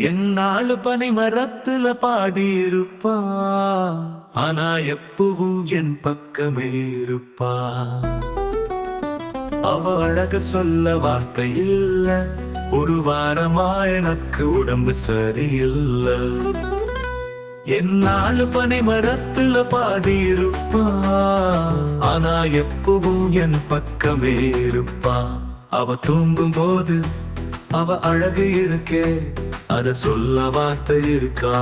என்னாலு பனை மரத்துல பாடியிருப்பா. ஆனா எப்பவும் என் பக்கமே இருப்பா. அவ அழக சொல்ல வார்த்தை இல்ல. ஒரு வாரமா எனக்கு உடம்பு சரியில்லை. என்னாலு பனை மரத்துல பாடியிருப்பா. ஆனா எப்பவும் என் பக்கமே இருப்பா. அவ தூங்கும் போது அவ அழகு இருக்கே. அத சொல்ல வார்த்தை இருக்கா?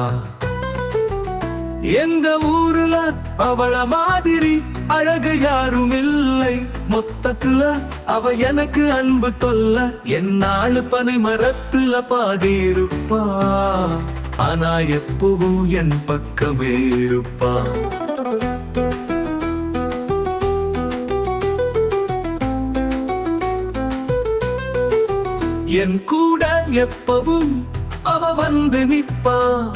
எந்த ஊருல அவள மாதிரி அழகு யாரும் இல்லை? மொத்தத்துல அவ எனக்கு அன்பு தொல்ல என்னாலு பனை மரத்துல பாடி இருப்பா ஆனா எப்பவும் என் பக்கமே இருப்பா. என் கூட எப்பவும் அவ வந்து நிப்பா.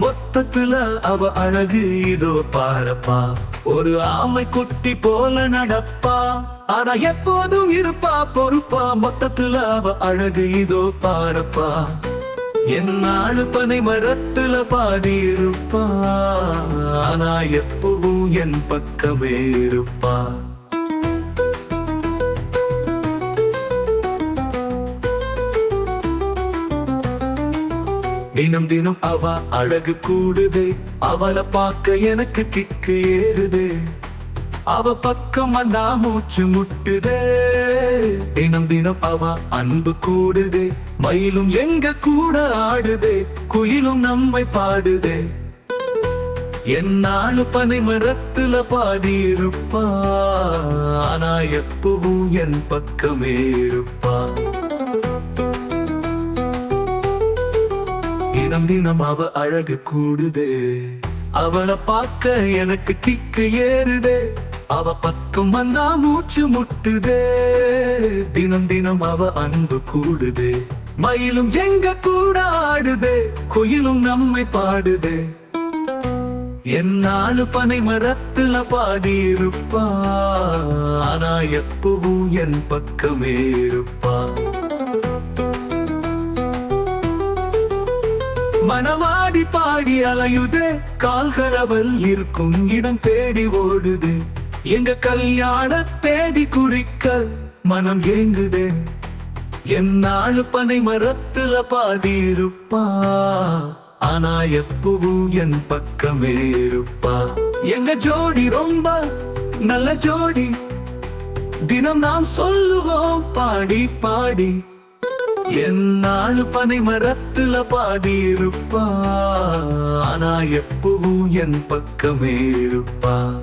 மொத்தத்துல அவ அழகு இதோ பாரப்பா. ஒரு ஆமை குட்டி போல நடப்பா. ஆனா எப்போதும் இருப்பா பொறுப்பா. மொத்தத்துல அவ அழகு இதோ பாரப்பா. என்னாலு பனை மரத்துல பாடி இருப்பா ஆனா எப்பவும் என் பக்கமே இருப்பா. தினம் தினம் அவ அழகு கூடுதே அவளை பார்க்க எனக்கு கிக்கு ஏறுது. அவ பக்கம் வந்தா மூச்சு முட்டுதே. தினம் தினம் அவ அன்பு கூடுதே மயிலும் எங்க கூட ஆடுதே குயிலும் நம்மை பாடுதே. என்னாலு பனை மரத்துல பாடி இருப்பா ஆனா எப்பவும் என் பக்கமே இருப்பா. தினம் தினம் அவ அழகு கூடுதே. அவளை பார்க்க எனக்கு கிக்க ஏறுதே. அவ பக்கம் வந்தா மூச்சு முட்டுதே. தினம் தினம் அவ அன்பு கூடுதே. மயிலும் எங்க கூட ஆடுதே குயிலும் நம்மை பாடுதே. என்னாலு பனை மரத்துல பாடியிருப்பா ஆனா எப்பவும் என் பக்கமே இருப்பா மனமாடி பாடி அலையுதே. கால்களவல் இருக்கும் இடம் தேடி ஓடுது. எங்க கல்யாண தேடி குறிக்க மனம் ஏங்குதே. என்னாலு பனை மரத்துல பாதி இருப்பா ஆனா எப்பவும் என் பக்கமே இருப்பா. எங்க ஜோடி ரொம்ப நல்ல ஜோடி. தினம் நாம் சொல்லுவோம் பாடி பாடி. என்னாலு பனை மரத்துல பாடி ஆனா எப்பவும் என் பக்கமே இருப்பா.